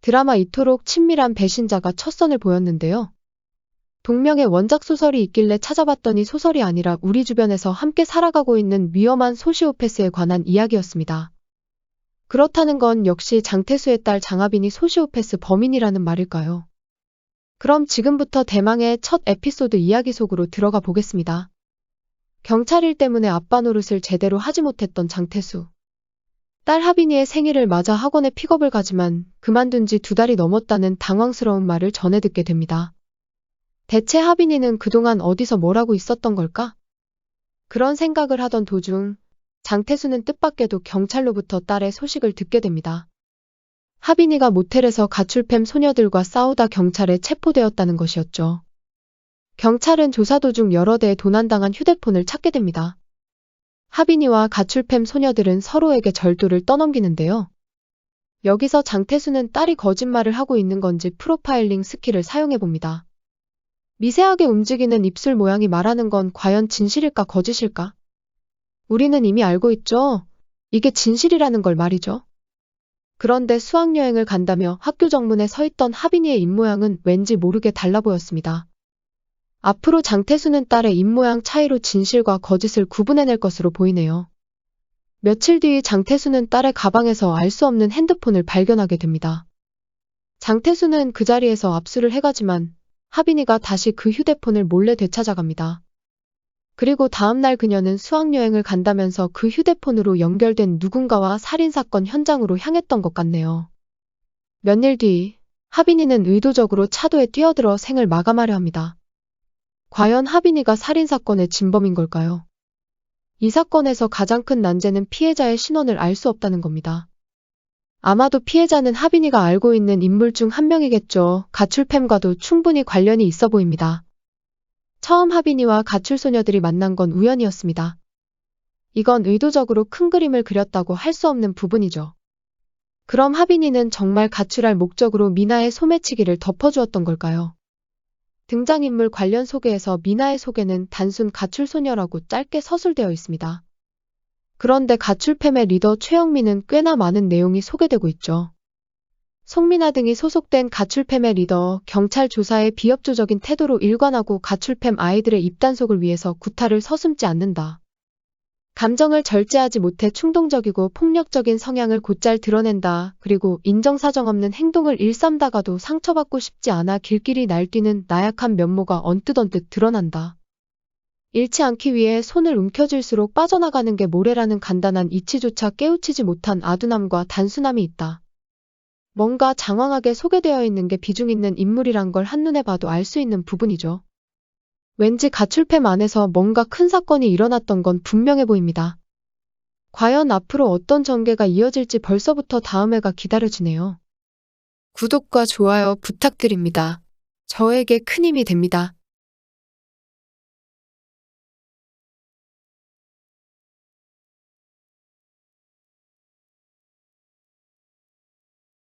드라마 이토록 친밀한 배신자가 첫 선을 보였는데요. 동명의 원작 소설이 있길래 찾아봤더니 소설이 아니라 우리 주변에서 함께 살아가고 있는 위험한 소시오패스에 관한 이야기였습니다. 그렇다는 건 역시 장태수의 딸 장하빈이 소시오패스 범인이라는 말일까요? 그럼 지금부터 대망의 첫 에피소드 이야기 속으로 들어가 보겠습니다. 경찰 일 때문에 아빠 노릇을 제대로 하지 못했던 장태수. 딸 하빈이의 생일을 맞아 학원에 픽업을 가지만 그만둔 지 두 달이 넘었다는 당황스러운 말을 전해 듣게 됩니다. 대체 하빈이는 그동안 어디서 뭘 하고 있었던 걸까? 그런 생각을 하던 도중 장태수는 뜻밖에도 경찰로부터 딸의 소식을 듣게 됩니다. 하빈이가 모텔에서 가출팸 소녀들과 싸우다 경찰에 체포되었다는 것이었죠. 경찰은 조사 도중 여러 대의 도난당한 휴대폰을 찾게 됩니다. 하빈이와 가출팸 소녀들은 서로에게 절도를 떠넘기는데요. 여기서 장태수는 딸이 거짓말을 하고 있는 건지 프로파일링 스킬을 사용해 봅니다. 미세하게 움직이는 입술 모양이 말하는 건 과연 진실일까 거짓일까? 우리는 이미 알고 있죠. 이게 진실이라는 걸 말이죠. 그런데 수학여행을 간다며 학교 정문에 서 있던 하빈이의 입모양은 왠지 모르게 달라 보였습니다. 앞으로 장태수는 딸의 입모양 차이로 진실과 거짓을 구분해낼 것으로 보이네요. 며칠 뒤 장태수는 딸의 가방에서 알 수 없는 핸드폰을 발견하게 됩니다. 장태수는 그 자리에서 압수를 해가지만 하빈이가 다시 그 휴대폰을 몰래 되찾아갑니다. 그리고 다음날 그녀는 수학여행을 간다면서 그 휴대폰으로 연결된 누군가와 살인사건 현장으로 향했던 것 같네요. 몇 일 뒤, 하빈이는 의도적으로 차도에 뛰어들어 생을 마감하려 합니다. 과연 하빈이가 살인사건의 진범인 걸까요? 이 사건에서 가장 큰 난제는 피해자의 신원을 알 수 없다는 겁니다. 아마도 피해자는 하빈이가 알고 있는 인물 중 한 명이겠죠. 가출팸과도 충분히 관련이 있어 보입니다. 처음 하빈이와 가출소녀들이 만난 건 우연이었습니다. 이건 의도적으로 큰 그림을 그렸다고 할 수 없는 부분이죠. 그럼 하빈이는 정말 가출할 목적으로 미나의 소매치기를 덮어주었던 걸까요? 등장인물 관련 소개에서 미나의 소개는 단순 가출소녀라고 짧게 서술되어 있습니다. 그런데 가출팸의 리더 최영민은 꽤나 많은 내용이 소개되고 있죠. 송민아 등이 소속된 가출팸의 리더, 경찰 조사에 비협조적인 태도로 일관하고 가출팸 아이들의 입단속을 위해서 구타를 서슴지 않는다. 감정을 절제하지 못해 충동적이고 폭력적인 성향을 곧잘 드러낸다. 그리고 인정사정 없는 행동을 일삼다가도 상처받고 싶지 않아 길길이 날뛰는 나약한 면모가 언뜻언뜻 드러난다. 잃지 않기 위해 손을 움켜쥘수록 빠져나가는 게 모래라는 간단한 이치조차 깨우치지 못한 아둔함과 단순함이 있다. 뭔가 장황하게 소개되어 있는 게 비중 있는 인물이란 걸 한눈에 봐도 알 수 있는 부분이죠. 왠지 가출팸 안에서 뭔가 큰 사건이 일어났던 건 분명해 보입니다. 과연 앞으로 어떤 전개가 이어질지 벌써부터 다음 회가 기다려지네요. 구독과 좋아요 부탁드립니다. 저에게 큰 힘이 됩니다.